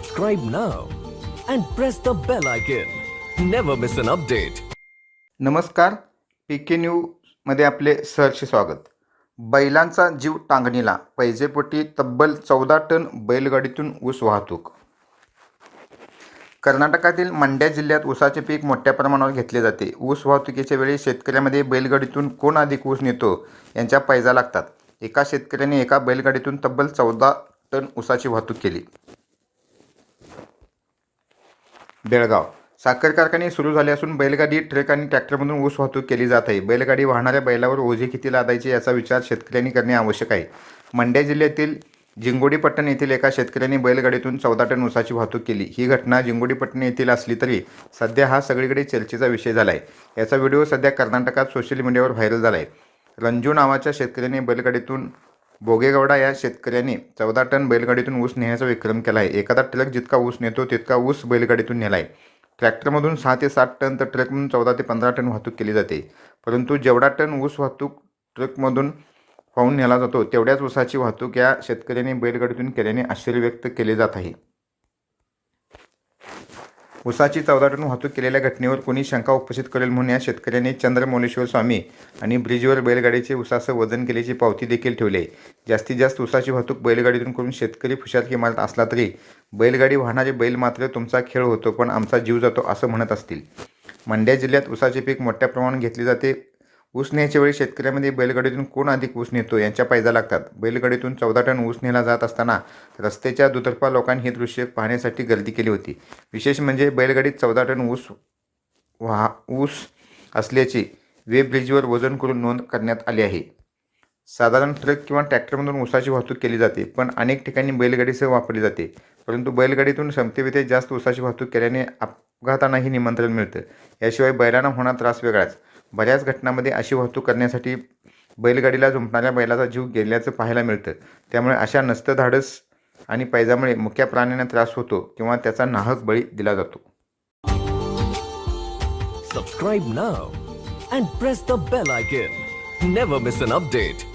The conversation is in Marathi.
Subscribe now and press the bell icon. Never miss an update. नमस्कार पी के न्यूजमध्ये आपले सहर्ष स्वागत. बैलांचा जीव टांगणीला पैजेपोटी तब्बल चौदा टन बैलगाडीतून ऊस वाहतूक. कर्नाटकातील मंड्या जिल्ह्यात ऊसाचे पीक मोठ्या प्रमाणावर घेतले जाते. ऊस वाहतुकीच्या वेळी शेतकऱ्यामध्ये बैलगाडीतून कोण अधिक ऊस नेतो यांच्या पैजा लागतात. एका शेतकऱ्याने एका बैलगाडीतून तब्बल चौदा टन ऊसाची वाहतूक केली. बेळगाव. साखर कारखाने सुरू झाले असून बैलगाडी ट्रक आणि ट्रॅक्टरमधून ऊस वाहतूक केली जात आहे. बैलगाडी वाहणाऱ्या बैलावर ओझे किती लादायचे याचा विचार शेतकऱ्यांनी करणे आवश्यक आहे. मंड्या जिल्ह्यातील जिंगोडीपट्टण येथील एका शेतकऱ्याने बैलगाडीतून चौदा टन ऊसाची वाहतूक केली. ही घटना जिंगोडीपट्टण येथील असली तरी सध्या हा सगळीकडे चर्चेचा विषय झाला आहे याचा व्हिडिओ सध्या कर्नाटकात सोशल मीडियावर व्हायरल झाला आहे रंजू नावाच्या शेतकऱ्याने बैलगाडीतून बोगेगौडा या शेतकऱ्याने चौदा टन बैलगाडीतून ऊस नेण्याचा विक्रम केला आहे एखादा ट्रक जितका ऊस नेतो तितका ऊस बैलगाडीतून नेला आहे ट्रॅक्टरमधून सहा ते सात टन तर ट्रकमधून चौदा ते पंधरा टन वाहतूक केली जाते. परंतु जेवढा टन ऊस वाहतूक ट्रकमधून वाहून नेला जातो तेवढ्याच ऊसाची वाहतूक या शेतकऱ्याने बैलगाडीतून केल्याने आश्चर्य व्यक्त केले जात आहे. उसाची चौदा टन वाहतूक केलेल्या घटनेवर कोणी शंका उपस्थित करेल म्हणून या शेतकऱ्याने चंद्रमौलेश्वर स्वामी आणि ब्रिजवर बैलगाडीचे उसाचं वजन केल्याची पावती देखील ठेवली. आहे जास्तीत जास्त उसाची वाहतूक बैलगाडीतून करून शेतकरी खुशाल मारत असला तरी बैलगाडी वाहणारे बैल मात्र तुमचा खेळ होतो पण आमचा जीव जातो असं म्हणत असतील. मंड्या जिल्ह्यात उसाचे पीक मोठ्या प्रमाणात घेतले जाते. ऊस न्यायच्या वेळी शेतकऱ्यामध्ये बैलगाडीतून कोण अधिक ऊस नेतो यांच्या पैदा लागतात. बैलगाडीतून चौदा टन ऊस नेला जात असताना रस्त्याच्या दुतर्फा लोकांनी हे दृश्य पाहण्यासाठी गर्दी केली होती. विशेष म्हणजे बैलगाडीत चौदा टन ऊस वाह ऊस असल्याची वेब ब्रिजवर वजन करून नोंद करण्यात आली आहे. साधारण ट्रक किंवा ट्रॅक्टरमधून ऊसाची वाहतूक केली जाते पण अनेक ठिकाणी बैलगाडीसह वापरली जाते. परंतु बैलगाडीतून क्षमतेविते जास्त ऊसाची वाहतूक केल्याने अपघातांनाही निमंत्रण मिळतं. याशिवाय बैलांना होणार त्रास वेगळाच. बऱ्याच घटनांमध्ये अशी वाहतूक करण्यासाठी बैलगाडीला झुंपणाऱ्या बैलाचा जीव गेल्याचं पाहायला मिळतं. त्यामुळे अशा नसतं धाडस आणि पैजामुळे मुख्या प्राण्यांना त्रास होतो किंवा त्याचा नाहक बळी दिला जातो. Subscribe now and press the bell icon never miss an update